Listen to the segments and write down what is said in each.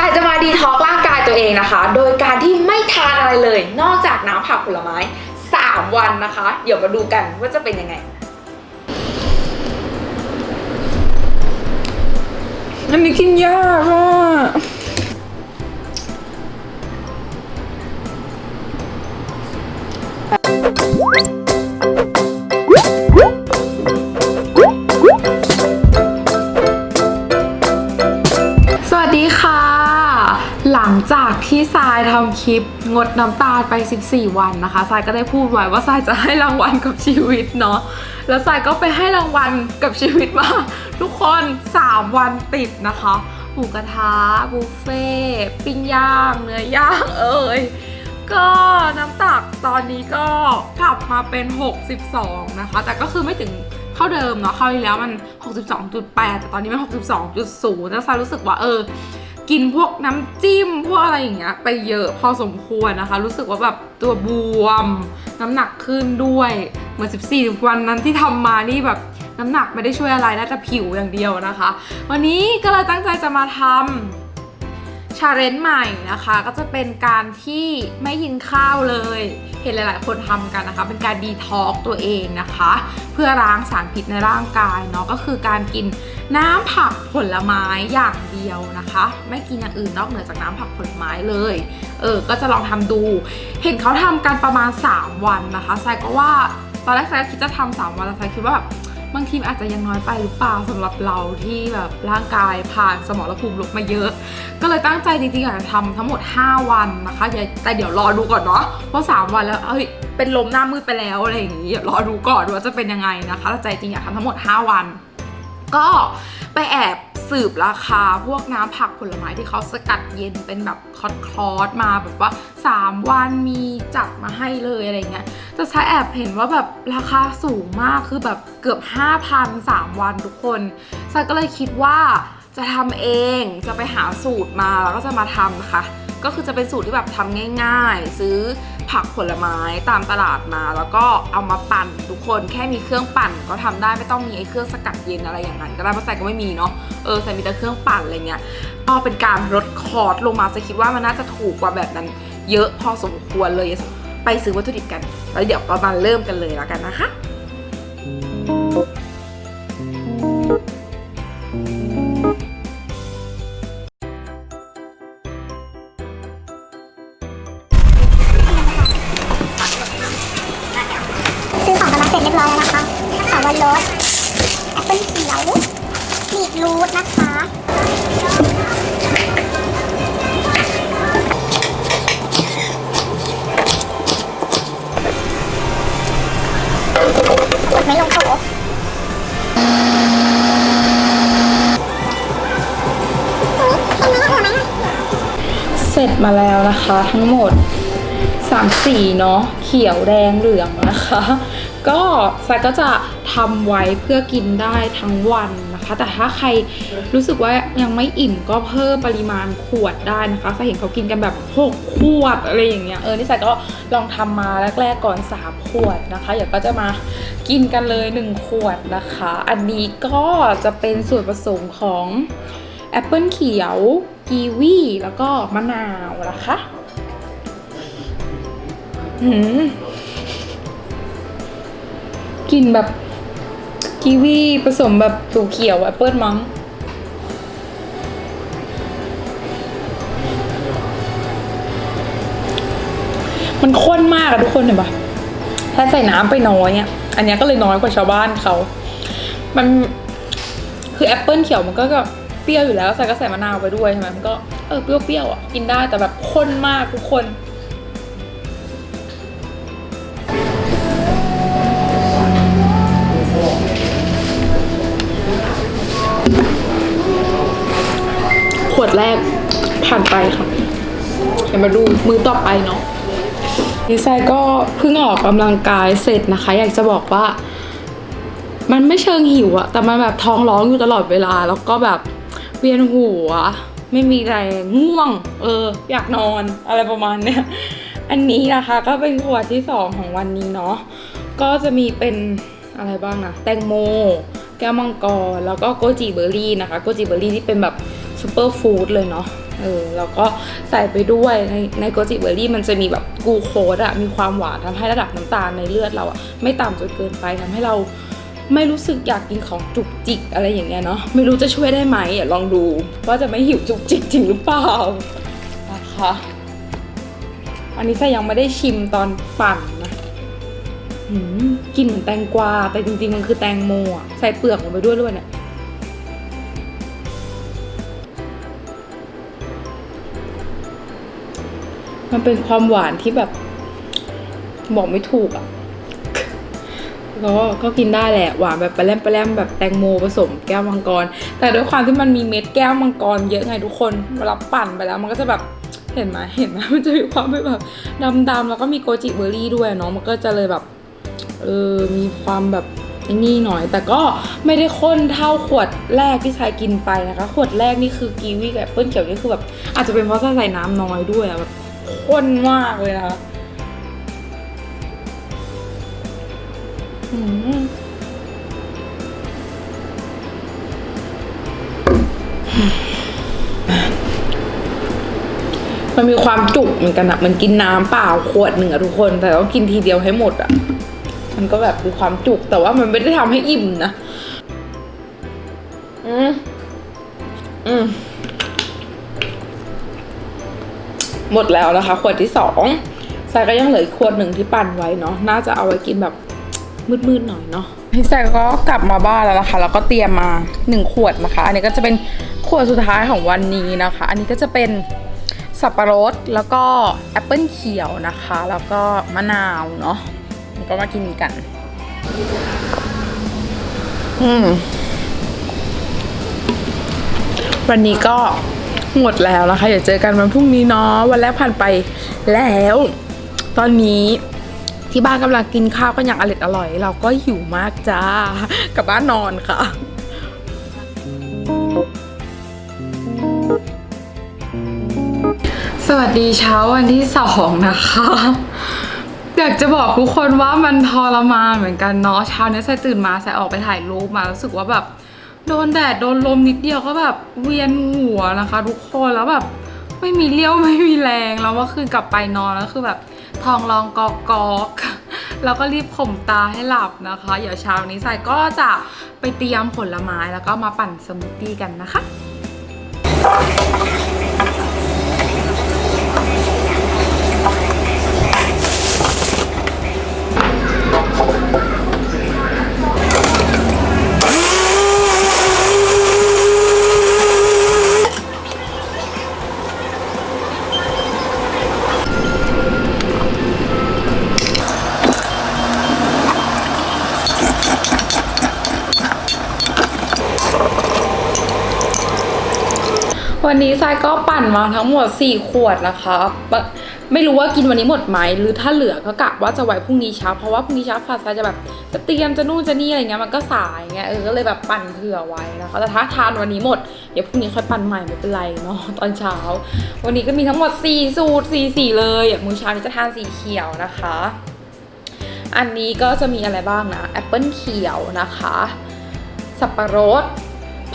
ทรายจะมาดีท็อกร่างกายตัวเองนะคะ โดยการที่ไม่ทานอะไรเลย นอกจากน้ำผักผลไม้ 3 วันนะคะ เดี๋ยวมาดูกันว่าจะเป็นยังไง อันนี้กินยากอะส จากที่ทรายทำคลิปงดน้ำตาลไป 14 วันนะคะทรายก็ได้พูดไว้ว่าทรายจะให้รางวัลกับชีวิตเนาะแล้วทรายก็ไปให้รางวัลกับชีวิตมาทุกคน 3 วันติดนะคะหมูกระทะบุฟเฟ่ปิ้งย่างเนื้อย่างเอ่ยก็น้ำตักตอนนี้ก็กลับมาเป็น 62 นะคะ แต่ก็คือไม่ถึงเท่าเดิมเนาะคราวที่แล้วมัน 62.8 แต่ตอนนี้มัน 62.0แล้วซายรู้สึกว่าเออ กินพวกน้ำจิ้มพวกอะไรอย่างเงี้ยไปเยอะพอสมควรนะคะ รู้สึกว่าแบบตัวบวม น้ำหนักขึ้นด้วยเหมือน14 วันนั้นที่ทำมานี่แบบน้ำหนักไม่ได้ช่วยอะไรได้แต่ผิวอย่างเดียวนะคะ วันนี้ก็เลยตั้งใจจะมาทำ ชาเลนจ์ใหม่นะคะ ก็จะเป็นการที่ไม่กินข้าวเลย เห็นหลาย ๆ คนทำกันนะคะ เป็นการดีท็อกตัวเองนะคะ เพื่อล้างสารพิษในร่างกายเนาะก็คือการกินน้ำผักผลไม้อย่างเดียวนะคะ ไม่กินอย่างอื่นนอกเหนือจากน้ำผักผลไม้เลยเออก็จะลองทำดู เห็นเขาทำกันประมาณ 3 วันนะคะทรายก็ว่าตอนแรกทรายก็คิดจะทำสามวันแต่ทรายคิดว่าแบบ บางทีมอาจจะยังน้อยไปหรือเปล่าสำหรับเราที่แบบร่างกายผ่านสมรภูมิลบมาเยอะ ก็เลยตั้งใจจริงๆอยากจะทำทั้งหมด 5 วันนะคะแต่เดี๋ยวรอดูก่อนเนาะเพราะ3วันแล้วเอ้ยเป็นลมหน้ามืดไปแล้วอะไรอย่างงี้รอดูก่อนว่าจะเป็นยังไงนะคะแต่ใจจริงอยากทำทั้งหมด 5 วัน ก็ไปแอบ สืบราคาพวกน้ำผักผลไม้ที่เขาสกัดเย็นเป็นแบบคอร์คอร์สมาแบบว่า 3 วันมีจัดมาให้เลยอะไรเงี้ยแต่ใช้แอบเห็นว่าแบบราคาสูงมากคือแบบเกือบ 5,000 3 วันทุกคนใายก็เลยคิดว่า จะทำเองจะไปหาสูตรมาแล้วก็จะมาทำนะคะก็คือจะเป็นสูตรที่แบบทำง่าย ๆ ซื้อผักผลไม้ตามตลาดมา แล้วก็เอามาปั่นทุกคนแค่มีเครื่องปั่นก็ทำได้ไม่ต้องมีไอ้เครื่องสกัดเย็นอะไรอย่างนั้น ก็ได้เพราะใส่ก็ไม่มีเนาะเออใส่มีแต่เครื่องปั่นอะไรเงี้ยก็เป็นการลดคอร์สลงมาจะคิดว่ามันน่าจะถูกกว่าแบบนั้น เยอะพอสมควรเลยไปซื้อวัตถุดิบกัน แล้วเดี๋ยวเรามาเริ่มกันเลยแล้วกันนะคะ รูทนะคะไม่ลงโถเสร็จมาแล้วนะคะทั้งหมด3สีเนาะเขียวแดงเหลืองนะคะ ก็สาก็จะทำไว้เพื่อกินได้ทั้งวัน แต่ถ้าใครรู้สึกว่ายังไม่อิ่มก็เพิ่มปริมาณขวดได้นะคะสาเห็นเขากินกันแบบ6ขวดอะไรอย่างเงี้ยเออนี่สายก็ลองทำมาแรกๆก่อน 3 ขวดนะคะเดี๋ยวก็จะมากินกันเลย 1 ขวดนะคะ อันนี้ก็จะเป็นส่วนผสมของแอปเปิลเขียวกีวีแล้วก็มะนาวนะคะหืมกลิ่นแบบ กีวีผสมแบบสูเขียวแอปเปิลมั้งมันข้นมากอะทุกคนเห็นปะถ้าใส่น้ำไปน้อยอะอันเนี้ยก็เลยน้อยกว่าชาวบ้านเขา มันคือแอปเปิลเขียวมันก็แบบเปรี้ยวอยู่แล้วใส่ก็ใส่มะนาวไปด้วยใช่ไหมมันก็เออเปรี้ยวๆอะกินได้แต่แบบข้นมากทุกคน วดแรกผ่านไปค่ะเดี๋ยวมาดูมือต่อไปเนาะดีไซน์ก็เพิ่งออกกำลังกายเสร็จนะคะ อยากจะบอกว่า มันไม่เชิงหิวอะแต่มันแบบท้องร้องอยู่ตลอดเวลา แล้วก็แบบเวียนหัว ไม่มีแรงง่วง เออ อยากนอนอะไรประมาณเนี้ยอันนี้นะคะก็เป็นขวดที่สองของวันนี้เนาะก็จะมีเป็นอะไรบ้างนะแตงโม แก้วมังกรแล้วก็โกจิเบอร์รี่นะคะ โกจิเบอร์รี่ที่เป็นแบบ ซูเปอร์ฟู้ดเลยเนาะเออแล้วก็ใส่ไปด้วยในในโกจิเบอร์รี่มันจะมีแบบกูโคสอะมีความหวานทำให้ระดับน้ำตาลในเลือดเราอะไม่ต่ำจนเกินไปทำให้เราไม่รู้สึกอยากกินของจุกจิกอะไรอย่างเงี้ยเนาะไม่รู้จะช่วยได้ไหมอะลองดูว่าจะไม่หิวจุกจิกจริงหรือเปล่านะคะอันนี้ใส่ยังไม่ได้ชิมตอนปั่นนะหืมกลินเหมือนแตงกวาแต่จริงๆมันคือแตงโมอะใส่เปลือกลงไปด้วยด้วยเนี่ย มันเป็นความหวานที่แบบบอกไม่ถูกอะ่ะก็ก็กินได้แหละหวานแบบปลาแรมปลาแรมแบบแตงโมผสมแก้วมังกร แต่ด้วยความที่มันมีเม็ดแก้วมังกรเยอะไงทุกคนเวลาปั่นไปแล้ว มันก็จะแบบเห็นไหมเห็นไหมมันจะมีความแบบดำๆแล้วก็มีโกจิเบอร์รี่ด้วยเนาะมันก็จะเลยแบบเออมีความแบบนี่หน่อย แต่ก็ไม่ได้ข้นเท่าขวดแรกที่ชายกินไปนะคะ ขวดแรกนี่คือกีวีกับแอปเปิ้ลเขียวนี่คือแบบอาจจะเป็นเพราะใส่น้ำน้อยด้วยแบบ ข้นมากเลยนะคะอืมมันมีความจุกเหมือนกันอะมันกินน้ำเปล่าขวดหนึ่งอะทุกคน แต่ต้องกินทีเดียวให้หมดอะมันก็แบบมีความจุก แต่ว่ามันไม่ได้ทำให้อิ่มนะ อืม อืม หมดแล้วนะคะ ขวดที่สองสายก็ยังเหลืออีกขวดหนึ่งที่ปั่นไว้เนาะน่าจะเอาไว้กินแบบมืดๆหน่อยเนาะพี่แซกก็กลับมาบ้านแล้วนะคะ แล้วก็เตรียมมาหนึ่งขวดนะคะ อันนี้ก็จะเป็นขวดสุดท้ายของวันนี้นะคะ อันนี้ก็จะเป็นสับปะรดแล้วก็แอปเปิลเขียวนะคะ แล้วก็มะนาวเนาะแล้วก็มากินกัน อืม วันนี้ก็ หมดแล้วนะคะเดี๋ยวเจอกันวันพรุ่งนี้เนาะวันแรกผ่านไปแล้ว ตอนนี้ที่บ้านกำลังกินข้าวกันอย่างอร่อยอร่อย เราก็หิวมากจ้ากลับบ้านนอนค่ะสวัสดีเช้าวันที่สองนะคะ อยากจะบอกทุกคนว่ามันทรมานเหมือนกันเนาะเช้านี้ใส่ตื่นมาใส่ออกไปถ่ายรูปมารู้สึกว่าแบบ โดนแดดโดนลมนิดเดียวก็แบบเวียนหัวนะคะ ทุกคนแล้วแบบไม่มีเลี้ยวไม่มีแรงแล้วว่าคืนกลับไปนอนแล้วคือแบบทองรองกอกกอกแล้วก็รีบข่มตาให้หลับนะคะ เดี๋ยวเช้านี้ใส่ก็จะไปเตรียมผลไม้แล้วก็มาปั่นสมูทตี้กันนะคะ วันนี้ทรายก็ปั่นมาทั้งหมด 4 ขวดนะคะ ไม่รู้ว่ากินวันนี้หมดไหม หรือถ้าเหลือก็กะว่าจะไว้พรุ่งนี้เช้า เพราะว่าพรุ่งนี้เช้าฟ้าทรายจะแบบจะเตรียมจะนู่นจะนี่อะไรเงี้ยมันก็สายไงเออก็เลยแบบปั่นเผื่อไว้นะคะแต่ถ้าทานวันนี้หมดเดี๋ยวพรุ่งนี้ค่อยปั่นใหม่ไม่เป็นไรเนาะตอนเช้า วันนี้ก็มีทั้งหมด 4 สูตร4สีเลยอะมื้อเช้านี้จะทานสีเขียวนะคะ อันนี้ก็จะมีอะไรบ้างนะแอปเปิลเขียวนะคะ สับปะรด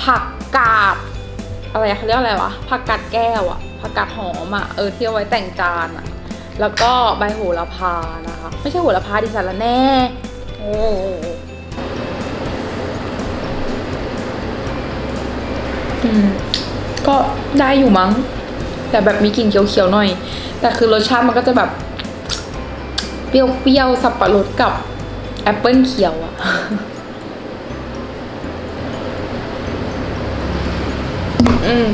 ผักกาด อะไรเขาเรียกอะไรวะผักกาดแก้วอะผักกาดหอมอะเออที่เอาไว้แต่งจานอะแล้วก็ใบโหระพานะคะ ไม่ใช่โหระพาดิสาระแน่ โอ้อืมก็ได้อยู่มั้ง แต่แบบมีกลิ่นเขียวๆหน่อย แต่คือรสชาติมันก็จะแบบ เปรี้ยวๆสับปะรดกับแอปเปิลเขียวอะ อืม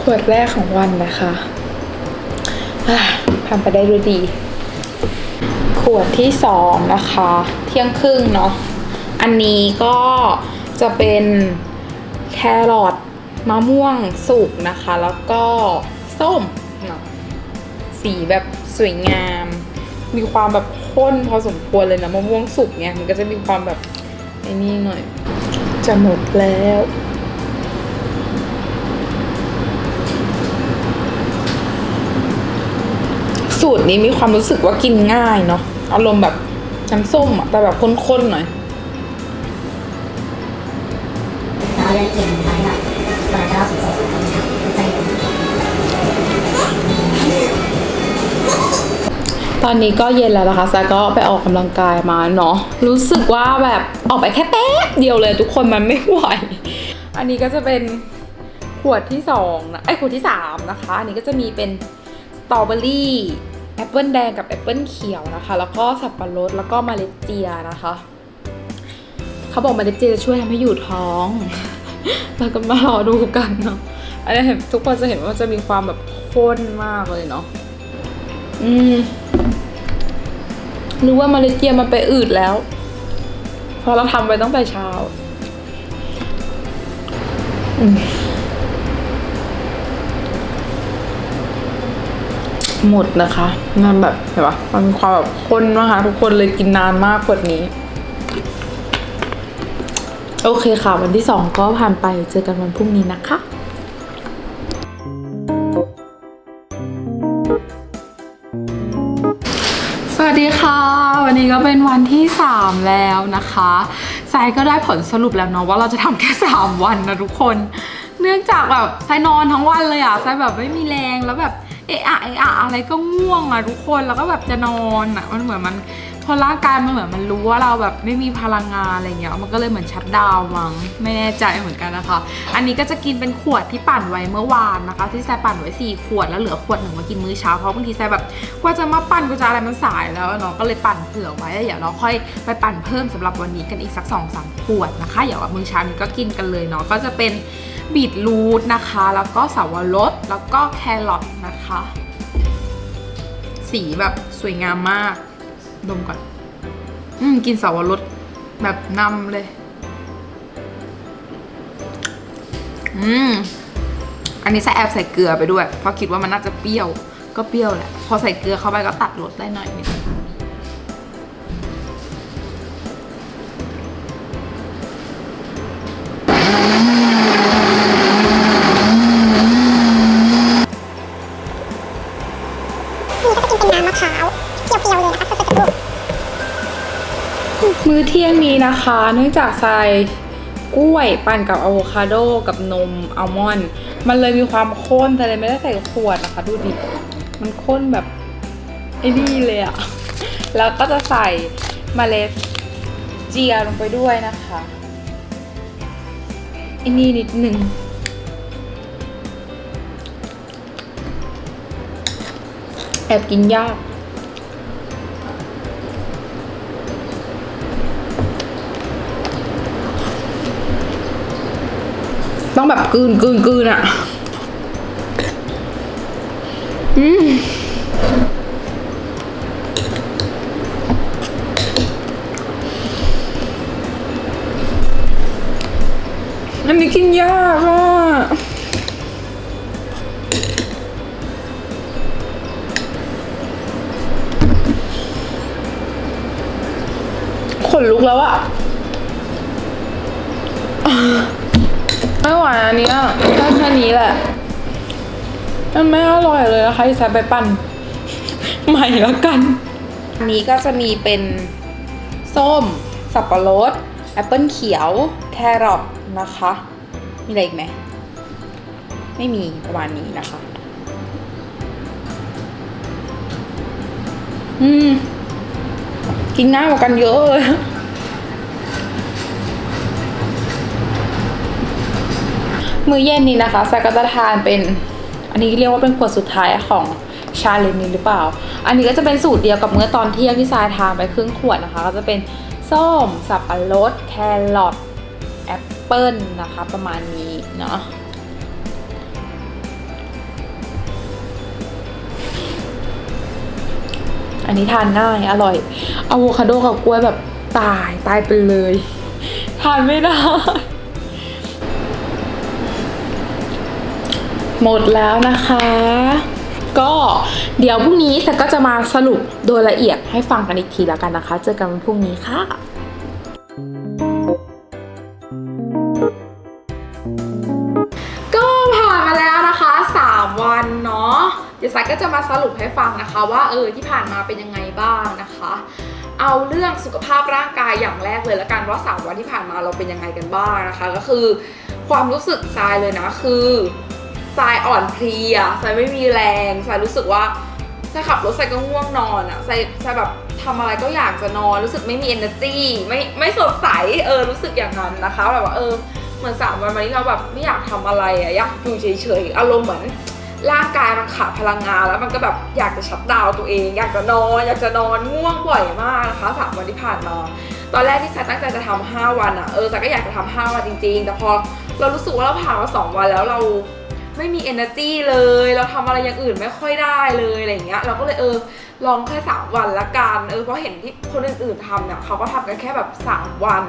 ขวดแรกของวันนะคะผ่านไปได้ด้วยดี ขวดที่สองนะคะ เที่ยงครึ่งเนาะอันนี้ก็จะเป็นแครอทมะม่วงสุกนะคะ แล้วก็ส้มเนาะสีแบบสวยงาม มีความแบบข้นพอสมควรเลยนะมะม่วงสุกเนี่ยมันก็จะมีความแบบไอ้นี่หน่อย จะหมดแล้ว สูตรนี้มีความรู้สึกว่ากินง่ายเนาะอารมณ์แบบน้ำส้มอะแต่แบบข้นๆหน่อยตอนนี้ก็เย็นแล้วนะคะซาก็ไปออกกำลังกายมาเนาะรู้สึกว่าแบบ ออกไปแค่แป๊บเดียวเลยทุกคนมันไม่ไหว อันนี้ก็จะเป็นขวดที่สองนะไอ้ขวดที่สามนะคะ อันนี้ก็จะมีเป็นสตรอเบอรี่แอปเปิลแดงกับแอปเปิลเขียวนะคะ แล้วก็สับปะรดแล้วก็เมล็ดเจียนะคะ เขาบอกเมล็ดเจียจะช่วยทำให้อยู่ท้อง เราก็มารอดูกันเนาะอันนี้เห็นทุกคนจะเห็นว่าจะมีความแบบข้นมากเลยเนาะอืมรู้ว่ามาเลเซียมันไปอืดแล้ว ราะเราทำไปตั้งแต่เช้าหมดนะคะ มันแบบเห็นปะมันมีความแบบข้นมากคะ ทุกคนเลยกินนานมากกว่านี้ โอเคค่ะ วันที่สองก็ผ่านไปเจอกันวันพรุ่งนี้นะคะ นี้ก็เป็นวันที่ 3 แล้วนะคะไซก็ได้ผลสรุปแล้วเนาะว่าเราจะทำแค่ 3 วันนะทุกคน เนื่องจากแบบไซนอนทั้งวันเลยอะไซแบบไม่มีแรงแล้วแบบเอะอะเอะอะอะไรก็ง่วงอะทุกคนแล้วก็แบบจะนอนอะมันเหมือนมัน พอร่างกายมันเหมือนมันรู้ว่าเราแบบไม่มีพลังงานอะไรเงี้ย มันก็เลยเหมือนชัดดาวมั้งไม่แน่ใจเหมือนกันนะคะ อันนี้ก็จะกินเป็นขวดที่ปั่นไว้เมื่อวานนะคะ ที่แซปั่นไว้4ขวดแล้วเหลือขวดหนึ่งมากินมื้อเช้าเพราะบางทีแซแบบกว่าจะมาปั่นกว่าจะอะไรมันสายแล้วเนาะก็เลยปั่นเผื่อไว้แล้วเดี๋ยวเราค่อยไปปั่นเพิ่มสำหรับวันนี้กันอีกสัก2อสามขวดนะคะเดี๋ยวมื้อเช้านี้ก็กินกันเลยเนาะก็จะเป็นบีทรูทนะคะ แล้วก็สาวรสแล้วก็แครอทนะคะ สีแบบสวยงามมาก ดมก่อน อืมกินสาวรสแบบนำเลย อืม อันนี้ใส่แอบใส่เกลือไปด้วย เพราะคิดว่ามันน่าจะเปรี้ยว ก็เปรี้ยวแหละ พอใส่เกลือเข้าไปก็ตัดรสได้หน่อยนึง อเที่ยงนี้นะคะ เนื่องจากใส่กล้วยปั่นกับอะโวคาโดกับนมอัลมอนด์มันเลยมีความข้นแต่เลยไม่ได้ใส่ขวดนะคะ ดูดิมันข้นแบบไอ้นี่เลยอะแล้วก็จะใส่เมล็ดเจียลงไปด้วยนะคะไอ้นี่นิดหนึ่งแอบกินยาก ต้องแบบกืนกืนกืนอะอืมอันนี้กินยากอะขนลุกแล้วอะ ไม่ไหวอันเนี้ยได้แค่นี้แหละมันไม่อร่อยเลยนะคะที่ใส่ไปปั่น ใหม่แล้วกันอันนี้ก็จะมีเป็นส้ม สับปะรดแอปเปิลเขียว แครอทนะคะ มีอะไรอีกไหม ไม่มีประมาณนี้นะคะ อืม กินง่ายกว่ากันเยอะเลย มื้อเย็นนี้นะคะแซกก็จะทานเป็น อันนี้เรียกว่าเป็นขวดสุดท้ายของชาเลนจ์นี้หรือเปล่า อันนี้ก็จะเป็นสูตรเดียวกับเมื่อตอนเที่ยงที่ทรายทานไปครึ่งขวดนะคะ ก็จะเป็นส้ม สับปะรด แครอทแอปเปิลนะคะ ประมาณนี้เนาะอันนี้ทานง่ายอร่อยอะโวคาโดกับกล้วยแบบตายตายไปเลย ทานไม่ได้ หมดแล้วนะคะ ก็เดี๋ยวพรุ่งนี้แต่ก็จะมาสรุปโดยละเอียดให้ฟังกันอีกทีแล้วกันนะคะ เจอกันวันพรุ่งนี้ค่ะก็ผ่านมาแล้วนะคะ3วันเนาะเดี๋ยวสายก็จะมาสรุปให้ฟังนะคะ ว่าเออที่ผ่านมาเป็นยังไงบ้างนะคะ เอาเรื่องสุขภาพร่างกายอย่างแรกเลยละกันว่า3วันที่ผ่านมาเราเป็นยังไงกันบ้างนะคะ ก็คือความรู้สึกทรายเลยนะคือ ทรายอ่อนเพลียทรายไม่มีแรงทรายรู้สึกว่าทรายขับรถทรายก็ง่วงนอนอะทรายทรายแบบทำอะไรก็อยากจะนอน รู้สึกไม่มี energy ไม่ไม่สดใสเออรู้สึกอย่างนั้นนะคะแบบว่าเออเหมือนสามวันมานี้เราแบบไม่อยากทำอะไรอะอยากอยู่เฉยๆอารมณ์เหมือนร่างกายมันขาดพลังงานแล้วมันก็แบบอยากจะชัดดาวตัวเอง อยากจะนอนอยากจะนอนง่วงบ่อยมากนะคะสามวันที่ผ่านมาตอนแรกที่ฉันตั้งใจจะทำห้าวันอะเออแต่ก็อยากจะทำห้าวันจริง ๆ แต่พอเรารู้สึกว่าเราผ่านมาสองวันแล้วเรา ไม่มี energy เลย เราทำอะไรอย่างอื่นไม่ค่อยได้เลยอะไรเงี้ย เราก็เลยเออลองแค่สามวันละกันเออเพราะเห็นที่คนอื่นๆทำเนี่ยเขาก็ทำกันแค่แบบสามวัน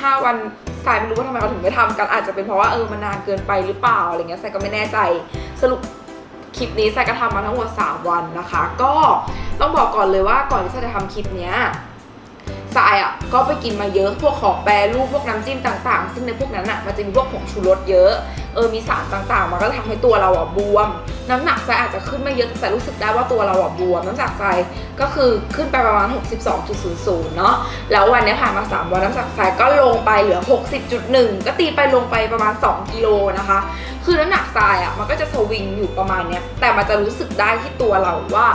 ห้าวันสายไม่รู้ว่าทำไมเขาถึงไม่ทำกันอาจจะเป็นเพราะว่าเออมันนานเกินไปหรือเปล่าอะไรเงี้ยสายก็ไม่แน่ใจสรุปคลิปนี้สายก็ทำมาทั้งหมด 3 วันนะคะ ก็ต้องบอกก่อนเลยว่าก่อนที่สายจะทำคลิปเนี้ย สายอะก็ไปกินมาเยอะพวกของแปรรูปพวกน้ำจิ้มต่างๆ ซึ่งในพวกนั้นอะมันจะมีพวกผงชูรสเยอะเออมีสารต่างๆ มันก็ทำให้ตัวเราอะบวม น้ำหนักสายอาจจะขึ้นไม่เยอะแต่รู้สึกได้ว่าตัวเราอะบวม น้ำหนักสายก็คือขึ้นไปประมาณ 62.00 เนาะแล้ววันนี้ผ่านมา 3 วันน้ำหนักสายก็ลงไปเหลือ 60.1 ก็ตีไปลงไปประมาณ 2 กิโลนะคะ คือน้ำหนักทรายอะมันก็จะสวิงอยู่ประมาณเนี้ยแต่มันจะรู้สึกได้ที่ตัวเราว่า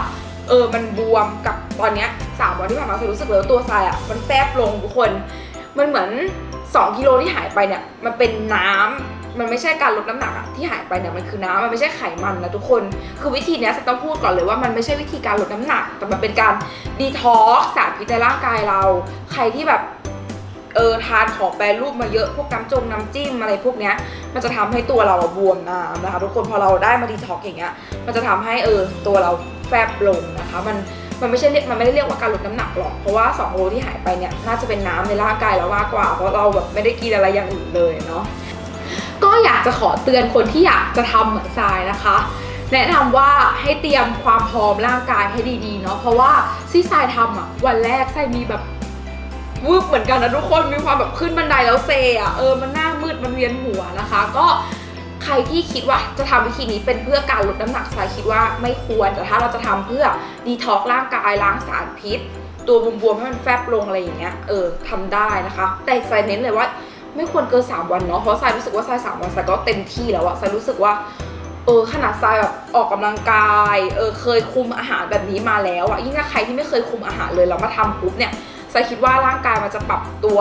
เออมันบวมกับตอนเนี้ยสามวันที่ผ่านมาทรายรู้สึกเลยว่าตัวทรายอะมันแฟบลงทุกคน มันเหมือน 2กิโลที่หายไปเนี่ยมันเป็นน้ำมันไม่ใช่การลดน้ำหนักอะที่หายไปเนี่ยมันคือน้ำมันไม่ใช่ไขมันนะทุกคน คือวิธีเนี้ยจะต้องพูดก่อนเลยว่ามันไม่ใช่วิธีการลดน้ำหนัก แต่มันเป็นการดีท็อกสารพิษในร่างกายเรา ใครที่แบบ เออทานของแปรรูปมาเยอะพวกน้ำจงน้ำจิ้มอะไรพวกเนี้ยมันจะทำให้ตัวเราบวมน้ำนะคะทุกคนพอเราได้มาดีท็อกอย่างเงี้ยมันจะทำให้เออตัวเราแฟบลงนะคะมันมันไม่ใช่เรียกมันไม่ได้เรียกว่าการลดน้ำหนักหรอก เพราะว่า2โลที่หายไปเนี่ยน่าจะเป็นน้ำในร่างกายเรามากกว่า เพราะเราแบบไม่ได้กินอะไรอย่างอื่นเลยเนาะก็อยากจะขอเตือนคนที่อยากจะทำเหมือนทรายนะคะ แนะนำว่าให้เตรียมความพร้อมร่างกายให้ดีๆเนาะเพราะว่าที่ทรายทำอะวันแรกทรายมีแบบ วืบเหมือนกันนะทุกคนมีความแบบขึ้นบันไดแล้วเซอะเออมันหน้ามืดมันเวียนหัวนะคะ ก็ใครที่คิดว่าจะทำวิธีนี้เป็นเพื่อการลดน้ำหนักทรายคิดว่าไม่ควรแต่ถ้าเราจะทำเพื่อดีท็อกร่างกายล้างสารพิษ ตัวบวมๆให้มันแฟบลงอะไรอย่างเงี้ยเออทำได้นะคะ แต่ทรายเน้นเลยว่าไม่ควรเกิน3วันเนาะเพราะทรายรู้สึกว่าทรายสามวันทรายก็เต็มที่แล้วอะทรายรู้สึกว่าเออขนาดทรายแบบออกกำลังกายเออเคยคุมอาหารแบบนี้มาแล้วอะยิ่งถ้าใครที่ไม่เคยคุมอาหารเลยแล้วมาทำปุ๊บเนี่ย ทรายคิดว่าร่างกายมันจะปรับตัว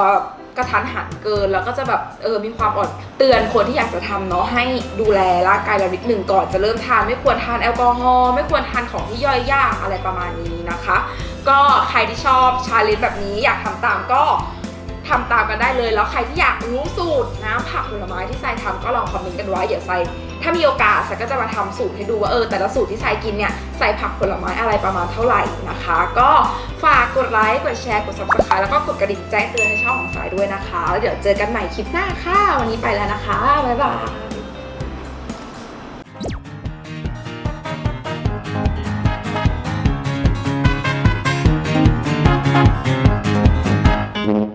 กระทันหันเกิน แล้วก็จะแบบเออมีความอ่อนเตือนคนที่อยากจะทำเนาะให้ดูแลร่างกายเรานิดหนึ่งก่อนจะเริ่มทานไม่ควรทานแอลกอฮอล์ไม่ควรทานของที่ย่อยยากอะไรประมาณนี้นะคะ ก็ใครที่ชอบชาเลนจ์แบบนี้อยากทำตามก็ทำตามกันได้เลยแล้วใครที่อยากรู้สูตรน้ำผักผลไม้ที่ทรายทำก็ลองคอมเมนต์กันไว้เดี๋ยวทราย ถ้ามีโอกาสทรายก็จะมาทำสูตรให้ดูว่าเออแต่ละสูตรที่ทรายกินเนี่ยใส่ผักผลไม้อะไรประมาณเท่าไหร่นะคะ ก็ฝากกดไลค์กดแชร์กด subscribe แล้วก็กดกระดิ่งแจ้งเตือนในช่องของสายด้วยนะคะแล้วเดี๋ยวเจอกันใหม่คลิปหน้าค่ะวันนี้ไปแล้วนะคะบ๊ายบาย